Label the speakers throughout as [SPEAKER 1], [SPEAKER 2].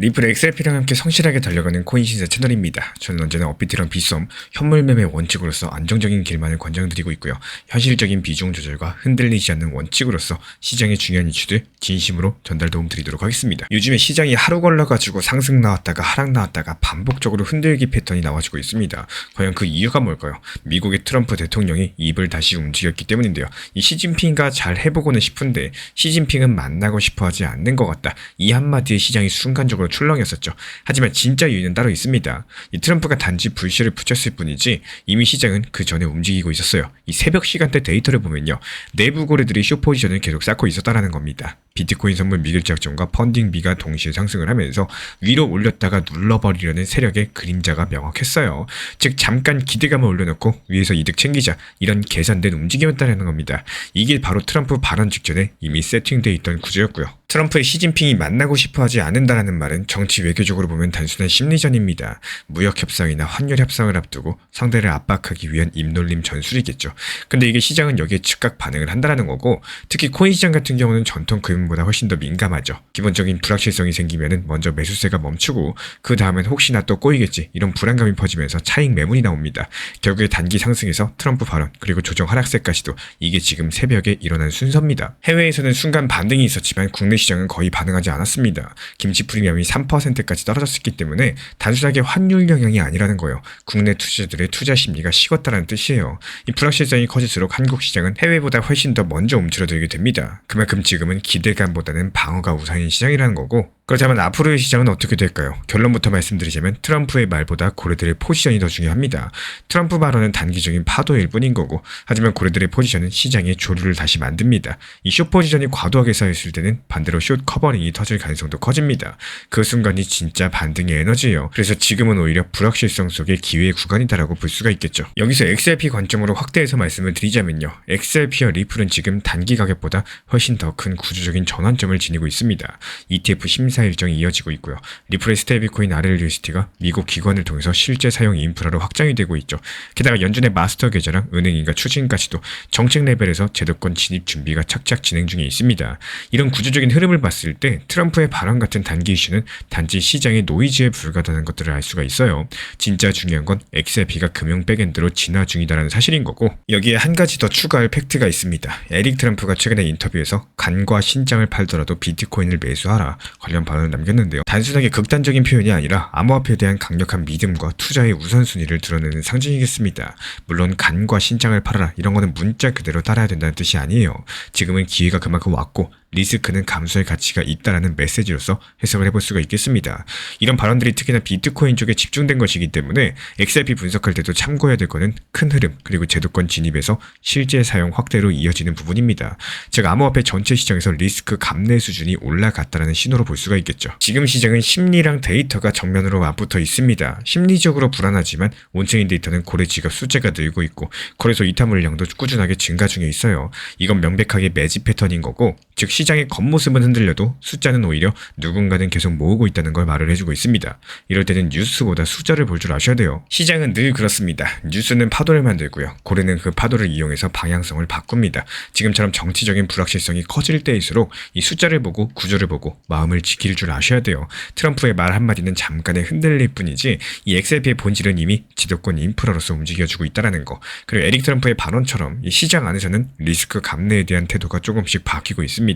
[SPEAKER 1] 리플 XRP랑 함께 성실하게 달려가는 코인 신사 채널입니다. 저는 언제나 업비트랑 비썸, 현물 매매 원칙으로서 안정적인 길만을 권장드리고 있고요. 현실적인 비중 조절과 흔들리지 않는 원칙으로서 시장의 중요한 이슈들 진심으로 전달 도움 드리도록 하겠습니다. 요즘에 시장이 하루 걸러가지고 상승 나왔다가 하락 나왔다가 반복적으로 흔들기 패턴이 나와지고 있습니다. 과연 그 이유가 뭘까요? 미국의 트럼프 대통령이 입을 다시 움직였기 때문인데요. 이 시진핑과 잘 해보고는 싶은데 시진핑은 만나고 싶어 하지 않는 것 같다. 이 한마디에 시장이 순간적으로 출렁였었죠. 하지만 진짜 이유는 따로 있습니다. 이 트럼프가 단지 불씨를 붙였을 뿐이지 이미 시장은 그 전에 움직이고 있었어요. 이 새벽 시간대 데이터를 보면요. 내부 고래들이 쇼 포지션을 계속 쌓고 있었다라는 겁니다. 비트코인 선물 미결제약정과 펀딩비가 동시에 상승을 하면서 위로 올렸다가 눌러버리려는 세력의 그림자가 명확했어요. 즉 잠깐 기대감을 올려놓고 위에서 이득 챙기자 이런 계산된 움직임이었다는 겁니다. 이게 바로 트럼프 발언 직전에 이미 세팅돼 있던 구조였고요. 트럼프의 시진핑이 만나고 싶어 하지 않는다라는 말은 정치 외교적으로 보면 단순한 심리전입니다. 무역 협상이나 환율 협상을 앞두고 상대를 압박하기 위한 입놀림 전술이겠죠. 근데 이게 시장은 여기에 즉각 반응을 한다라는 거고 특히 코인 시장 같은 경우는 전통 금융보다 훨씬 더 민감하죠. 기본적인 불확실성이 생기면은 먼저 매수세가 멈추고 그 다음엔 혹시나 또 꼬이겠지 이런 불안감이 퍼지면서 차익 매물이 나옵니다. 결국에 단기 상승에서 트럼프 발언 그리고 조정 하락세까지도 이게 지금 새벽에 일어난 순서입니다. 해외에서는 순간 반등이 있었지만 국내 시장은 거의 반응하지 않았습니다. 김치 프리미엄이 3%까지 떨어졌기 때문에 단순하게 환율 영향이 아니라는 거예요. 국내 투자자들의 투자 심리가 식었다는 뜻이에요. 이 불확실성이 커질수록 한국 시장은 해외보다 훨씬 더 먼저 움츠러들게 됩니다. 그만큼 지금은 기대감보다는 방어가 우선인 시장이라는 거고 그렇다면 앞으로의 시장은 어떻게 될까요? 결론부터 말씀드리자면 트럼프의 말보다 고래들의 포지션이 더 중요합니다. 트럼프 발언은 단기적인 파도일 뿐인 거고 하지만 고래들의 포지션은 시장의 조류를 다시 만듭니다. 이 숏 포지션이 과도하게 쌓였을 때는 반대로 숏 커버링이 터질 가능성도 커집니다. 그 순간이 진짜 반등의 에너지예요. 그래서 지금은 오히려 불확실성 속의 기회의 구간이다라고 볼 수가 있겠죠. 여기서 XRP 관점으로 확대해서 말씀을 드리자면요. XRP와 리플은 지금 단기 가격보다 훨씬 더 큰 구조적인 전환점을 지니고 있습니다. ETF 심사 일정이 이어지고 있고요. 리플의 스테이블코인 RLUSD가 미국 기관을 통해서 실제 사용 인프라로 확장이 되고 있죠. 게다가 연준의 마스터 계좌랑 은행인가 추진까지도 정책 레벨에서 제도권 진입 준비가 착착 진행 중에 있습니다. 이런 구조적인 흐름을 봤을 때 트럼프의 발언 같은 단기 이슈는 단지 시장의 노이즈에 불과하다는 것들을 알 수가 있어요. 진짜 중요한 건 XRP가 금융 백엔드로 진화 중이다라는 사실인 거고 여기에 한 가지 더 추가할 팩트가 있습니다. 에릭 트럼프가 최근에 인터뷰에서 간과 신장을 팔더라도 비트코인을 매수하라 관련 발언을 남겼는데요. 단순하게 극단적인 표현이 아니라 암호화폐에 대한 강력한 믿음과 투자의 우선순위를 드러내는 상징이겠습니다. 물론 간과 신장을 팔아라 이런 거는 문자 그대로 따라야 된다는 뜻이 아니에요. 지금은 기회가 그만큼 왔고 리스크는 감수할 가치가 있다라는 메시지로서 해석을 해볼 수가 있겠습니다. 이런 발언들이 특히나 비트코인 쪽에 집중된 것이기 때문에 XRP 분석할 때도 참고해야 될 거는 큰 흐름 그리고 제도권 진입에서 실제 사용 확대로 이어지는 부분입니다. 즉 암호화폐 전체 시장에서 리스크 감내 수준이 올라갔다라는 신호로 볼 수가 있겠죠. 지금 시장은 심리랑 데이터가 정면으로 맞붙어 있습니다. 심리적으로 불안하지만 온체인 데이터는 고래 지갑 숫자가 늘고 있고 거래소 이탈 물량도 꾸준하게 증가 중에 있어요. 이건 명백하게 매집 패턴인 거고 즉 시장의 겉모습은 흔들려도 숫자는 오히려 누군가는 계속 모으고 있다는 걸 말을 해주고 있습니다. 이럴 때는 뉴스보다 숫자를 볼 줄 아셔야 돼요. 시장은 늘 그렇습니다. 뉴스는 파도를 만들고요. 고래는 그 파도를 이용해서 방향성을 바꿉니다. 지금처럼 정치적인 불확실성이 커질 때일수록 이 숫자를 보고 구조를 보고 마음을 지킬 줄 아셔야 돼요. 트럼프의 말 한마디는 잠깐의 흔들릴 뿐이지 이 XRP의 본질은 이미 지도권 인프라로서 움직여주고 있다는 거. 그리고 에릭 트럼프의 발언처럼 이 시장 안에서는 리스크 감내에 대한 태도가 조금씩 바뀌고 있습니다.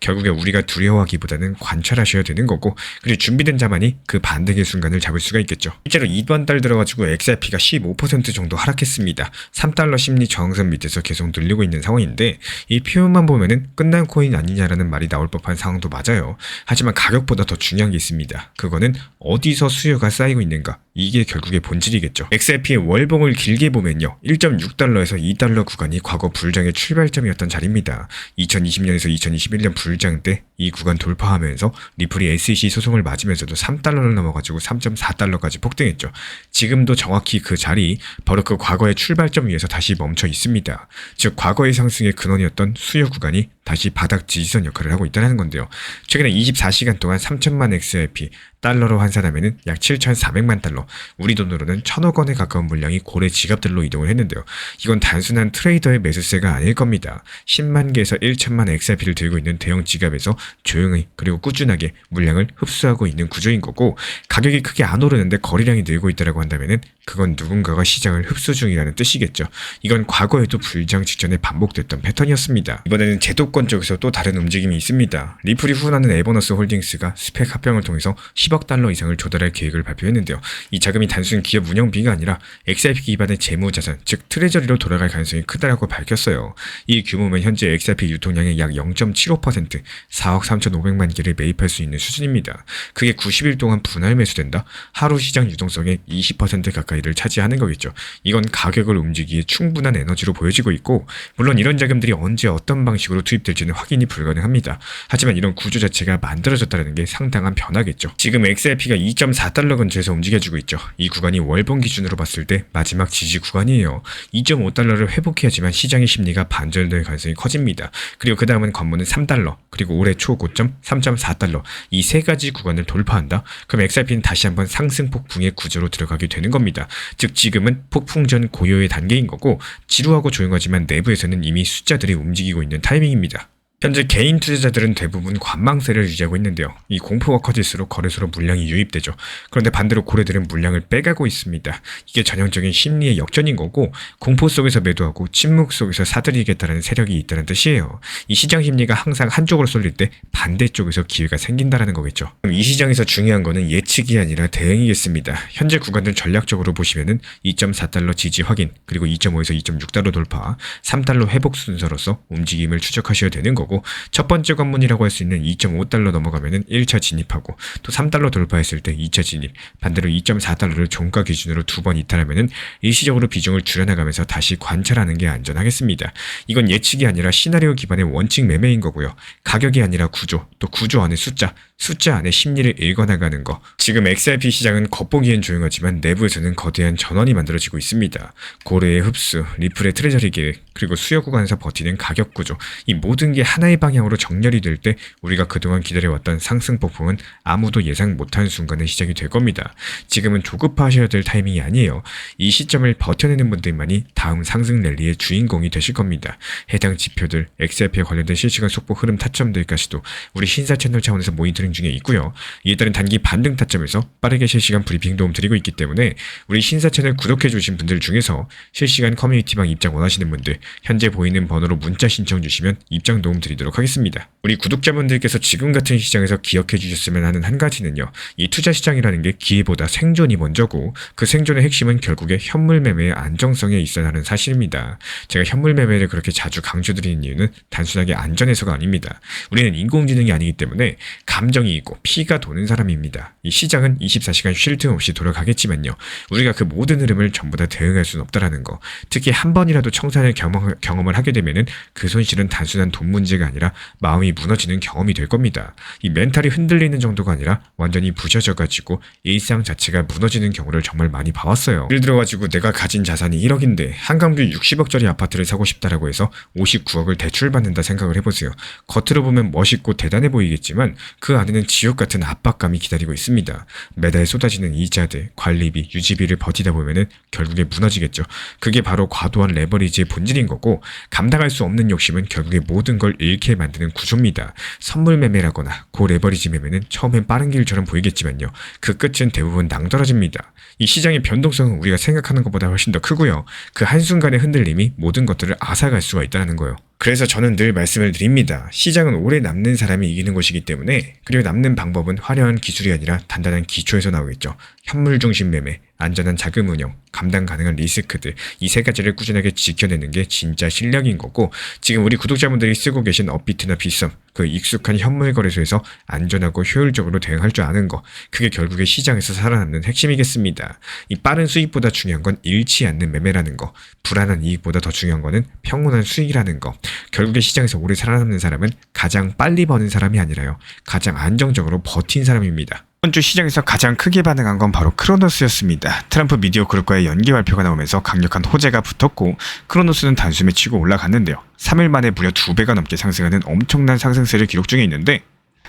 [SPEAKER 1] 결국에 우리가 두려워하기보다는 관찰하셔야 되는 거고 그리고 준비된 자만이 그 반등의 순간을 잡을 수가 있겠죠. 실제로 이번 달 들어가지고 XRP가 15% 정도 하락했습니다. 3달러 심리 저항선 밑에서 계속 늘리고 있는 상황인데 이 표현만 보면은 끝난 코인 아니냐라는 말이 나올 법한 상황도 맞아요. 하지만 가격보다 더 중요한 게 있습니다. 그거는 어디서 수요가 쌓이고 있는가 이게 결국의 본질이겠죠. XRP의 월봉을 길게 보면요. 1.6달러에서 2달러 구간이 과거 불장의 출발점이었던 자리입니다. 2020년에서 2021년 불장 때 이 구간 돌파하면서 리플이 SEC 소송을 맞으면서도 3달러를 넘어가지고 3.4달러까지 폭등했죠. 지금도 정확히 그 자리, 바로 그 과거의 출발점 위에서 다시 멈춰 있습니다. 즉, 과거의 상승의 근원이었던 수요 구간이 다시 바닥 지지선 역할을 하고 있다는 건데요. 최근에 24시간 동안 3천만 XRP, 달러로 환산하면은 약 7,400만 달러, 우리 돈으로는 1,000억 원에 가까운 물량이 고래 지갑들로 이동을 했는데요. 이건 단순한 트레이더의 매수세가 아닐 겁니다. 10만 개에서 1천만 XRP를 들고 있는 대형 지갑에서 조용히 그리고 꾸준하게 물량을 흡수하고 있는 구조인 거고 가격이 크게 안 오르는데 거래량이 늘고 있다라고 한다면은 그건 누군가가 시장을 흡수 중이라는 뜻이겠죠. 이건 과거에도 불장 직전에 반복됐던 패턴이었습니다. 이번에는 제도권 쪽에서 또 다른 움직임이 있습니다. 리플이 후원하는 에버너스 홀딩스가 스펙 합병을 통해서 10억 달러 이상을 조달할 계획을 발표했는데요. 이 자금이 단순 기업 운영비가 아니라 XRP 기반의 재무 자산, 즉 트레저리로 돌아갈 가능성이 크다라고 밝혔어요. 이 규모면 현재 XRP 유통량의 약 0.75%, 4억 3,500만 개를 매입할 수 있는 수준입니다. 그게 90일 동안 분할 매수된다? 하루 시장 유동성의 20% 가까이 를 차지하는 거겠죠. 이건 가격을 움직이기에 충분한 에너지로 보여지고 있고, 물론 이런 자금들이 언제 어떤 방식으로 투입될지는 확인이 불가능합니다. 하지만 이런 구조 자체가 만들어졌다는 게 상당한 변화겠죠. 지금 XRP가 2.4달러 근처에서 움직여주고 있죠. 이 구간이 월봉 기준으로 봤을 때 마지막 지지 구간이에요. 2.5달러를 회복해야지만 시장의 심리가 반전될 가능성이 커집니다. 그리고 그 다음은 관문은 3달러, 그리고 올해 초 고점 3.4달러 이 세 가지 구간을 돌파한다. 그럼 XRP는 다시 한번 상승 폭풍의 구조로 들어가게 되는 겁니다. 즉 지금은 폭풍 전 고요의 단계인 거고 지루하고 조용하지만 내부에서는 이미 숫자들이 움직이고 있는 타이밍입니다. 현재 개인 투자자들은 대부분 관망세를 유지하고 있는데요. 이 공포가 커질수록 거래소로 물량이 유입되죠. 그런데 반대로 고래들은 물량을 빼가고 있습니다. 이게 전형적인 심리의 역전인 거고 공포 속에서 매도하고 침묵 속에서 사들이겠다는 세력이 있다는 뜻이에요. 이 시장 심리가 항상 한쪽으로 쏠릴 때 반대쪽에서 기회가 생긴다라는 거겠죠. 이 시장에서 중요한 거는 예측이 아니라 대응이겠습니다. 현재 구간들 전략적으로 보시면은 2.4달러 지지 확인, 그리고 2.5에서 2.6달러 돌파, 3달러 회복 순서로서 움직임을 추적하셔야 되는 거고 거고 첫 번째 관문이라고 할 수 있는 2.5달러 넘어가면은 1차 진입하고 또 3달러 돌파했을 때 2차 진입 반대로 2.4달러를 종가 기준으로 두 번 이탈하면은 일시적으로 비중을 줄여나가면서 다시 관찰하는 게 안전하겠습니다. 이건 예측이 아니라 시나리오 기반의 원칙 매매인 거고요. 가격이 아니라 구조 또 구조 안에 숫자 숫자 안에 심리를 읽어나가는 거. 지금 XRP 시장은 겉보기엔 조용하지만 내부에서는 거대한 전원이 만들어지고 있습니다. 고래의 흡수, 리플의 트레저리 계획, 그리고 수요 구간에서 버티는 가격 구조. 이 모든 게 하나의 방향으로 정렬이 될 때 우리가 그동안 기다려왔던 상승 폭풍은 아무도 예상 못한 순간에 시작이 될 겁니다. 지금은 조급하셔야 될 타이밍이 아니에요. 이 시점을 버텨내는 분들만이 다음 상승 랠리의 주인공이 되실 겁니다. 해당 지표들, XRP에 관련된 실시간 속보 흐름 타점들까지도 우리 신사 채널 차원에서 모니터링 중에 있고요. 이에 따른 단기 반등 타점에서 빠르게 실시간 브리핑 도움 드리고 있기 때문에 우리 신사 채널 구독해 주신 분들 중에서 실시간 커뮤니티방 입장 원하시는 분들 현재 보이는 번호로 문자 신청 주시면 입장 도움 드 리도록 하겠습니다. 우리 구독자분들께서 지금 같은 시장에서 기억해 주셨으면 하는 한 가지는요. 이 투자 시장이라는 게 기회보다 생존이 먼저고 그 생존의 핵심은 결국에 현물 매매의 안정성에 있어야 하는 사실입니다. 제가 현물 매매를 그렇게 자주 강조드리는 이유는 단순하게 안전해서가 아닙니다. 우리는 인공지능이 아니기 때문에 감정이 있고 피가 도는 사람입니다. 이 시장은 24시간 쉴 틈 없이 돌아가겠지만요. 우리가 그 모든 흐름을 전부 다 대응할 수는 없다라는 거. 특히 한 번이라도 청산을 경험, 경험을 하게 되면은 그 손실은 단순한 돈 문제가 아니라 마음이 무너지는 경험이 될 겁니다. 이 멘탈이 흔들리는 정도가 아니라 완전히 부셔져가지고 일상 자체가 무너지는 경우를 정말 많이 봐왔어요. 예를 들어가지고 내가 가진 자산이 1억인데 한강뷰 60억짜리 아파트를 사고 싶다라고 해서 59억을 대출받는다 생각을 해보세요. 겉으로 보면 멋있고 대단해 보이겠지만 그 안에는 지옥 같은 압박감이 기다리고 있습니다. 매달 쏟아지는 이자들, 관리비, 유지비를 버티다 보면은 결국에 무너지겠죠. 그게 바로 과도한 레버리지의 본질인 거고 감당할 수 없는 욕심은 결국에 모든 걸 잃게 만드는 구조입니다. 선물 매매라거나 고 레버리지 매매는 처음엔 빠른 길처럼 보이겠지만요. 그 끝은 대부분 낭떨어집니다. 이 시장의 변동성은 우리가 생각하는 것보다 훨씬 더 크고요. 그 한순간의 흔들림이 모든 것들을 앗아갈 수가 있다는 거예요. 그래서 저는 늘 말씀을 드립니다. 시장은 오래 남는 사람이 이기는 것이기 때문에 그리고 남는 방법은 화려한 기술이 아니라 단단한 기초에서 나오겠죠. 현물 중심 매매, 안전한 자금 운영, 감당 가능한 리스크들 이 세 가지를 꾸준하게 지켜내는 게 진짜 실력인 거고 지금 우리 구독자분들이 쓰고 계신 업비트나 비썸 그 익숙한 현물 거래소에서 안전하고 효율적으로 대응할 줄 아는 거 그게 결국에 시장에서 살아남는 핵심이겠습니다. 이 빠른 수익보다 중요한 건 잃지 않는 매매라는 거 불안한 이익보다 더 중요한 거는 평온한 수익이라는 거 결국에 시장에서 오래 살아남는 사람은 가장 빨리 버는 사람이 아니라요 가장 안정적으로 버틴 사람입니다. 이번 주 시장에서 가장 크게 반응한 건 바로 크로노스였습니다. 트럼프 미디어 그룹과의 연기 발표가 나오면서 강력한 호재가 붙었고 크로노스는 단숨에 치고 올라갔는데요. 3일 만에 무려 2배가 넘게 상승하는 엄청난 상승세를 기록 중에 있는데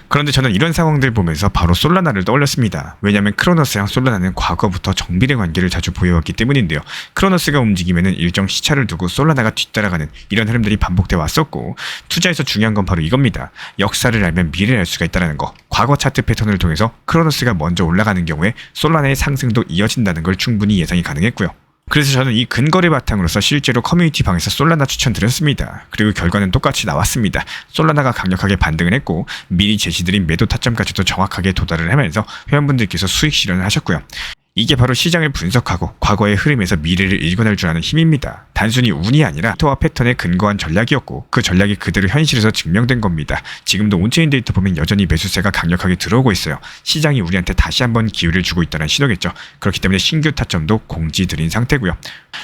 [SPEAKER 1] 그런데 저는 이런 상황들 보면서 바로 솔라나를 떠올렸습니다. 왜냐하면 크로노스랑 솔라나는 과거부터 정비례 관계를 자주 보여왔기 때문인데요. 크로노스가 움직이면 일정 시차를 두고 솔라나가 뒤따라가는 이런 흐름들이 반복돼 왔었고 투자에서 중요한 건 바로 이겁니다. 역사를 알면 미래를 알 수가 있다는 거. 과거 차트 패턴을 통해서 크로노스가 먼저 올라가는 경우에 솔라나의 상승도 이어진다는 걸 충분히 예상이 가능했고요. 그래서 저는 이 근거를 바탕으로서 실제로 커뮤니티 방에서 솔라나 추천드렸습니다. 그리고 결과는 똑같이 나왔습니다. 솔라나가 강력하게 반등을 했고 미리 제시드린 매도 타점까지도 정확하게 도달을 하면서 회원분들께서 수익 실현을 하셨고요. 이게 바로 시장을 분석하고 과거의 흐름에서 미래를 읽어낼 줄 아는 힘입니다. 단순히 운이 아니라 토와 패턴에 근거한 전략이었고 그 전략이 그대로 현실에서 증명된 겁니다. 지금도 온체인 데이터 보면 여전히 매수세가 강력하게 들어오고 있어요. 시장이 우리한테 다시 한번 기회를 주고 있다는 신호겠죠. 그렇기 때문에 신규 타점도 공지 드린 상태고요.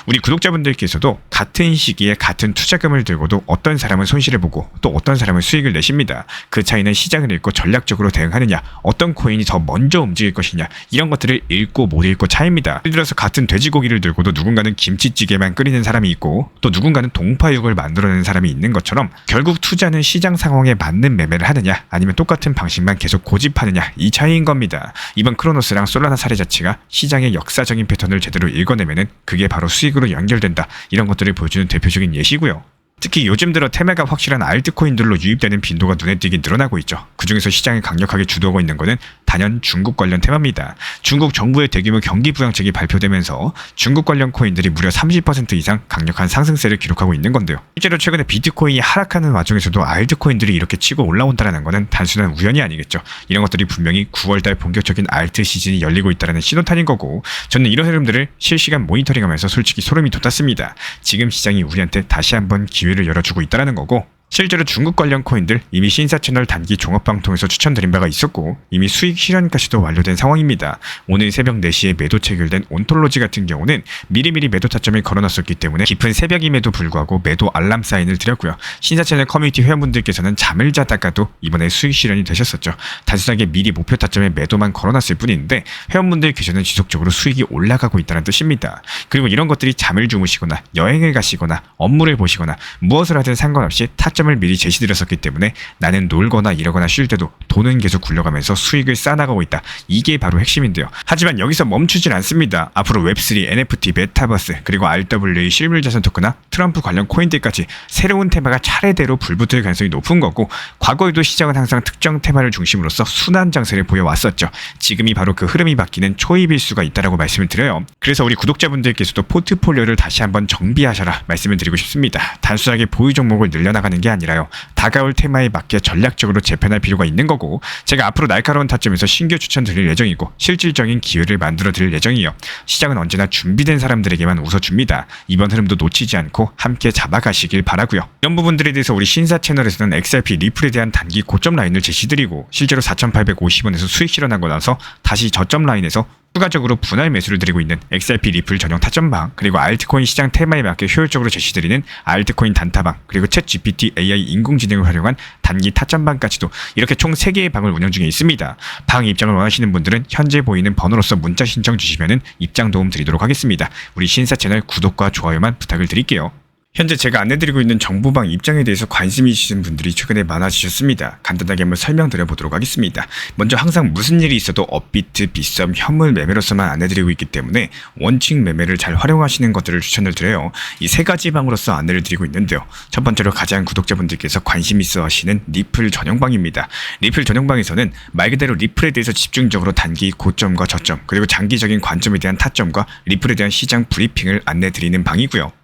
[SPEAKER 1] 우리 구독자분들께서도 같은 시기에 같은 투자금을 들고도 어떤 사람은 손실을 보고 또 어떤 사람은 수익을 내십니다. 그 차이는 시장을 읽고 전략적으로 대응하느냐, 어떤 코인이 더 먼저 움직일 것이냐 이런 것들을 읽고 못 읽고 차이입니다. 예를 들어서 같은 돼지고기를 들고도 누군가는 김치찌개만 끓이는 사람이 있고 또 누군가는 동파육을 만들어내는 사람이 있는 것처럼 결국 투자는 시장 상황에 맞는 매매를 하느냐 아니면 똑같은 방식만 계속 고집하느냐 이 차이인 겁니다. 이번 크로노스랑 솔라나 사례 자체가 시장의 역사적인 패턴을 제대로 읽어내면은 그게 바로 수익으로 연결된다 이런 것들을 보여주는 대표적인 예시고요. 특히 요즘 들어 테마가 확실한 알트코인들로 유입되는 빈도가 눈에 띄게 늘어나고 있죠. 그중에서 시장을 강력하게 주도하고 있는 것은 단연 중국 관련 테마입니다. 중국 정부의 대규모 경기 부양책이 발표되면서 중국 관련 코인들이 무려 30% 이상 강력한 상승세를 기록하고 있는 건데요. 실제로 최근에 비트코인이 하락하는 와중에서도 알트코인들이 이렇게 치고 올라온다는 것은 단순한 우연이 아니겠죠. 이런 것들이 분명히 9월달 본격적인 알트 시즌이 열리고 있다는 신호탄인 거고 저는 이런 흐름들을 실시간 모니터링하면서 솔직히 소름이 돋았습니다. 지금 시장이 우리한테 다시 한번 기회 기회를 열어주고 있다는 거고 실제로 중국 관련 코인들 이미 신사 채널 단기 종합방통에서 추천드린 바가 있었고 이미 수익 실현까지도 완료된 상황입니다. 오늘 새벽 4시에 매도 체결된 온톨로지 같은 경우는 미리미리 매도 타점을 걸어놨었기 때문에 깊은 새벽임에도 불구하고 매도 알람 사인을 드렸고요. 신사 채널 커뮤니티 회원분들께서는 잠을 자다가도 이번에 수익 실현이 되셨었죠. 단순하게 미리 목표 타점에 매도만 걸어놨을 뿐인데 회원분들께서는 지속적으로 수익이 올라가고 있다는 뜻입니다. 그리고 이런 것들이 잠을 주무시거나 여행을 가시거나 업무를 보시거나 무엇을 하든 상관없이 타점 시점을 미리 제시드렸었기 때문에 나는 놀거나 이러거나 쉴 때도 돈은 계속 굴려가면서 수익을 쌓아나가고 있다. 이게 바로 핵심인데요. 하지만 여기서 멈추진 않습니다. 앞으로 웹3, NFT, 메타버스, 그리고 RWA 실물 자산 토크나 트럼프 관련 코인들까지 새로운 테마가 차례대로 불붙을 가능성이 높은 거고 과거에도 시장은 항상 특정 테마를 중심으로서 순환 장세를 보여왔었죠. 지금이 바로 그 흐름이 바뀌는 초입일 수가 있다라고 말씀을 드려요. 그래서 우리 구독자분들께서도 포트폴리오를 다시 한번 정비하셔라 말씀을 드리고 싶습니다. 단순하게 보유 종목을 늘려나가는 게 아니라요. 다가올 테마에 맞게 전략적으로 재편할 필요가 있는 거고 제가 앞으로 날카로운 타점에서 신규 추천 드릴 예정이고 실질적인 기회를 만들어 드릴 예정이요. 시장은 언제나 준비된 사람들에게만 웃어줍니다. 이번 흐름도 놓치지 않고 함께 잡아가시길 바라고요. 이런 부분들에 대해서 우리 신사 채널에서는 XRP 리플에 대한 단기 고점 라인을 제시드리고 실제로 4,850원에서 수익 실현하고 나서 다시 저점 라인에서 추가적으로 분할 매수를 드리고 있는 XRP 리플 전용 타점방 그리고 알트코인 시장 테마에 맞게 효율적으로 제시드리는 알트코인 단타방 그리고 챗 GPT AI 인공지능을 활용한 단기 타점방까지도 이렇게 총 3개의 방을 운영 중에 있습니다. 방 입장을 원하시는 분들은 현재 보이는 번호로서 문자 신청 주시면 입장 도움 드리도록 하겠습니다. 우리 신사 채널 구독과 좋아요만 부탁을 드릴게요. 현재 제가 안내드리고 있는 정보방 입장에 대해서 관심이 있으신 분들이 최근에 많아지셨습니다. 간단하게 한번 설명드려 보도록 하겠습니다. 먼저 항상 무슨 일이 있어도 업비트, 빗썸, 현물 매매로서만 안내드리고 있기 때문에 원칙 매매를 잘 활용하시는 것들을 추천을 드려요. 이 세 가지 방으로서 안내를 드리고 있는데요. 첫 번째로 가장 구독자분들께서 관심 있어 하시는 리플 전용방입니다. 리플 전용방에서는 말 그대로 리플에 대해서 집중적으로 단기 고점과 저점, 그리고 장기적인 관점에 대한 타점과 리플에 대한 시장 브리핑을 안내드리는 방이고요.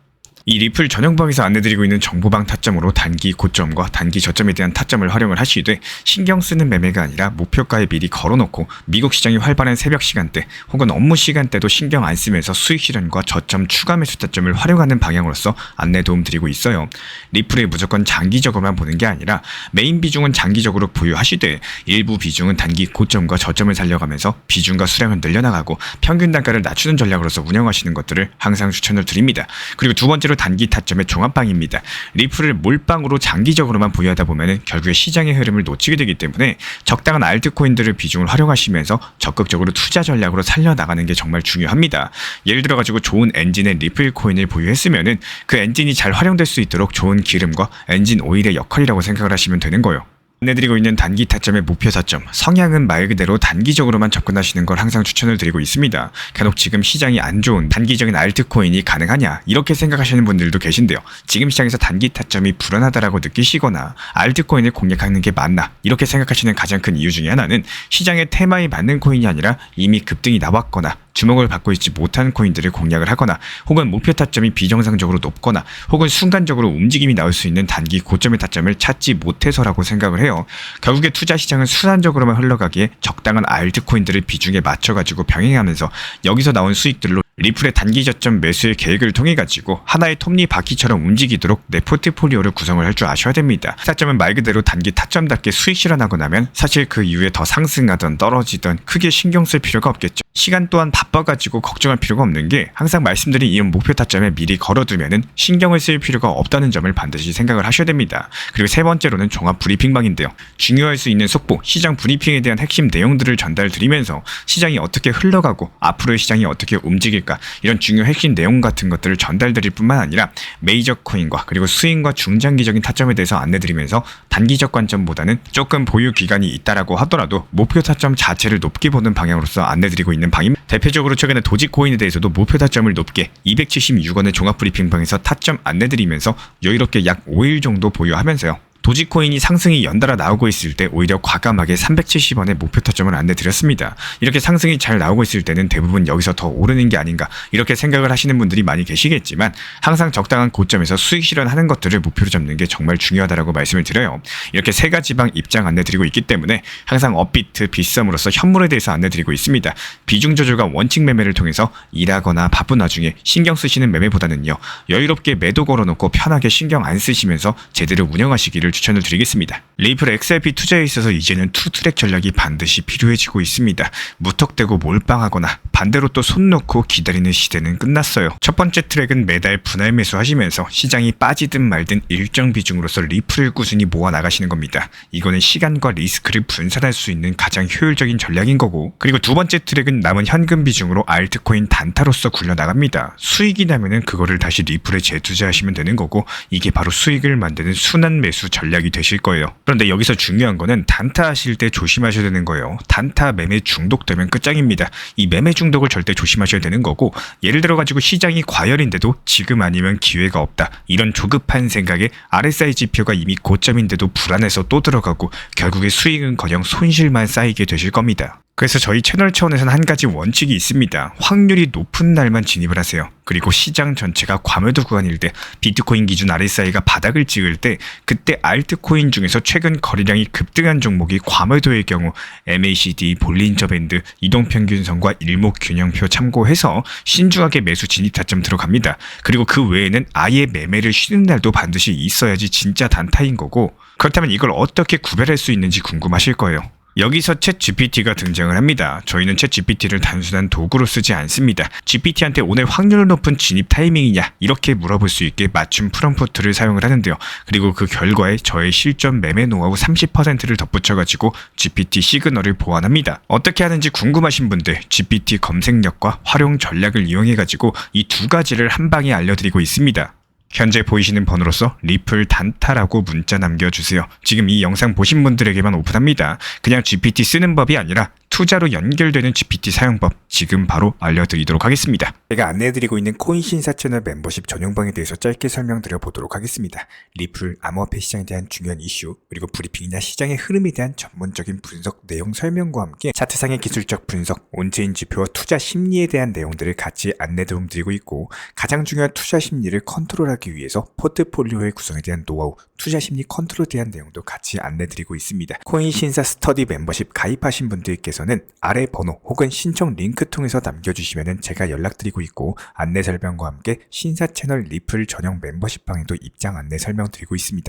[SPEAKER 1] 이 리플 전용방에서 안내드리고 있는 정보방 타점으로 단기 고점과 단기 저점에 대한 타점을 활용을 하시되 신경 쓰는 매매가 아니라 목표가에 미리 걸어놓고 미국 시장이 활발한 새벽 시간대 혹은 업무 시간대도 신경 안 쓰면서 수익 실현과 저점 추가 매수 타점을 활용하는 방향으로서 안내 도움 드리고 있어요. 리플에 무조건 장기적으로만 보는 게 아니라 메인 비중은 장기적으로 보유하시되 일부 비중은 단기 고점과 저점을 살려가면서 비중과 수량을 늘려나가고 평균 단가를 낮추는 전략으로서 운영하시는 것들을 항상 추천을 드립니다. 그리고 두 번째로 단기 타점의 종합방입니다. 리플을 몰빵으로 장기적으로만 보유하다 보면 결국에 시장의 흐름을 놓치게 되기 때문에 적당한 알트코인들을 비중을 활용하시면서 적극적으로 투자 전략으로 살려나가는 게 정말 중요합니다. 예를 들어 가지고 좋은 엔진의 리플 코인을 보유했으면은 그 엔진이 잘 활용될 수 있도록 좋은 기름과 엔진 오일의 역할이라고 생각을 하시면 되는 거예요. 안내드리고 있는 단기 타점의 목표 타점, 성향은 말 그대로 단기적으로만 접근하시는 걸 항상 추천을 드리고 있습니다. 간혹 지금 시장이 안 좋은 단기적인 알트코인이 가능하냐 이렇게 생각하시는 분들도 계신데요. 지금 시장에서 단기 타점이 불안하다라고 느끼시거나 알트코인을 공략하는 게 맞나 이렇게 생각하시는 가장 큰 이유 중에 하나는 시장의 테마에 맞는 코인이 아니라 이미 급등이 나왔거나 주목을 받고 있지 못한 코인들을 공략을 하거나 혹은 목표 타점이 비정상적으로 높거나 혹은 순간적으로 움직임이 나올 수 있는 단기 고점의 타점을 찾지 못해서라고 생각을 해요. 결국에 투자 시장은 순환적으로만 흘러가기에 적당한 알트코인들을 비중에 맞춰가지고 병행하면서 여기서 나온 수익들로 리플의 단기 저점 매수의 계획을 통해 가지고 하나의 톱니 바퀴처럼 움직이도록 내 포트폴리오를 구성을 할 줄 아셔야 됩니다. 타점은 말 그대로 단기 타점답게 수익 실현하고 나면 사실 그 이후에 더 상승하던 떨어지던 크게 신경 쓸 필요가 없겠죠. 시간 또한 바빠가지고 걱정할 필요가 없는 게 항상 말씀드린 이런 목표 타점에 미리 걸어두면은 신경을 쓸 필요가 없다는 점을 반드시 생각을 하셔야 됩니다. 그리고 세 번째로는 종합 브리핑방인데요. 중요할 수 있는 속보, 시장 브리핑에 대한 핵심 내용들을 전달 드리면서 시장이 어떻게 흘러가고 앞으로의 시장이 어떻게 움직일까 이런 중요 핵심 내용 같은 것들을 전달드릴 뿐만 아니라 메이저 코인과 그리고 스윙과 중장기적인 타점에 대해서 안내드리면서 단기적 관점보다는 조금 보유 기간이 있다라고 하더라도 목표 타점 자체를 높게 보는 방향으로서 안내드리고 있는 방임. 대표적으로 최근에 도지코인에 대해서도 목표 타점을 높게 276원의 종합 브리핑방에서 타점 안내드리면서 여유롭게 약 5일 정도 보유하면서요. 도지코인이 상승이 연달아 나오고 있을 때 오히려 과감하게 370원의 목표 타점을 안내드렸습니다. 이렇게 상승이 잘 나오고 있을 때는 대부분 여기서 더 오르는 게 아닌가 이렇게 생각을 하시는 분들이 많이 계시겠지만 항상 적당한 고점에서 수익 실현하는 것들을 목표로 잡는 게 정말 중요하다라고 말씀을 드려요. 이렇게 세 가지 방 입장 안내드리고 있기 때문에 항상 업비트, 빗썸으로서 현물에 대해서 안내드리고 있습니다. 비중 조절과 원칙 매매를 통해서 일하거나 바쁜 와중에 신경 쓰시는 매매보다는요 여유롭게 매도 걸어놓고 편하게 신경 안 쓰시면서 제대로 운영하시기를 추천을 드리겠습니다. 레이플 XRP 투자에 있어서 이제는 투 트랙 전략이 반드시 필요해지고 있습니다. 무턱대고 몰빵하거나 반대로 또 손 놓고 기다리는 시대는 끝났어요. 첫 번째 트랙은 매달 분할 매수하시면서 시장이 빠지든 말든 일정 비중으로서 리플을 꾸준히 모아 나가시는 겁니다. 이거는 시간과 리스크를 분산할 수 있는 가장 효율적인 전략인 거고 그리고 두 번째 트랙은 남은 현금 비중으로 알트코인 단타로서 굴려 나갑니다. 수익이 나면은 그거를 다시 리플에 재투자하시면 되는 거고 이게 바로 수익을 만드는 순환 매수 전략이 되실 거예요. 그런데 여기서 중요한 거는 단타 하실 때 조심하셔야 되는 거예요. 단타 매매 중독되면 끝장입니다. 이 매매 중 독을 절대 조심하셔야 되는 거고 예를 들어 가지고 시장이 과열인데도 지금 아니면 기회가 없다. 이런 조급한 생각에 RSI 지표가 이미 고점인데도 불안해서 또 들어가고 결국에 수익은커녕 손실만 쌓이게 되실 겁니다. 그래서 저희 채널 차원에서는 한 가지 원칙이 있습니다. 확률이 높은 날만 진입을 하세요. 그리고 시장 전체가 과매도 구간일 때 비트코인 기준 RSI가 바닥을 찍을 때 그때 알트코인 중에서 최근 거래량이 급등한 종목이 과매도의 경우 MACD, 볼린저 밴드, 이동평균선과 일목균형표 참고해서 신중하게 매수 진입 타점 들어갑니다. 그리고 그 외에는 아예 매매를 쉬는 날도 반드시 있어야지 진짜 단타인 거고 그렇다면 이걸 어떻게 구별할 수 있는지 궁금하실 거예요. 여기서 챗 GPT가 등장을 합니다. 저희는 챗 GPT를 단순한 도구로 쓰지 않습니다. GPT한테 오늘 확률 높은 진입 타이밍이냐 이렇게 물어볼 수 있게 맞춤 프롬프트를 사용을 하는데요. 그리고 그 결과에 저의 실전 매매 노하우 30%를 덧붙여가지고 GPT 시그널을 보완합니다. 어떻게 하는지 궁금하신 분들 GPT 검색력과 활용 전략을 이용해가지고 이 두 가지를 한 방에 알려드리고 있습니다. 현재 보이시는 번호로서 리플 단타라고 문자 남겨주세요. 지금 이 영상 보신 분들에게만 오픈합니다. 그냥 GPT 쓰는 법이 아니라 투자로 연결되는 GPT 사용법 지금 바로 알려드리도록 하겠습니다. 제가 안내해드리고 있는 코인 신사 채널 멤버십 전용방에 대해서 짧게 설명드려 보도록 하겠습니다. 리플, 암호화폐 시장에 대한 중요한 이슈, 그리고 브리핑이나 시장의 흐름에 대한 전문적인 분석 내용 설명과 함께 차트상의 기술적 분석, 온체인 지표와 투자 심리에 대한 내용들을 같이 안내 도움드리고 있고 가장 중요한 투자 심리를 컨트롤 하기 위해서 포트폴리오의 구성에 대한 노하우, 투자 심리 컨트롤에 대한 내용도 같이 안내드리고 있습니다. 코인 신사 스터디 멤버십 가입하신 분들께서는 아래 번호 혹은 신청 링크 통해서 남겨주시면 제가 연락드리고 있고 안내 설명과 함께 신사 채널 리플 전용 멤버십 방에도 입장 안내 설명드리고 있습니다.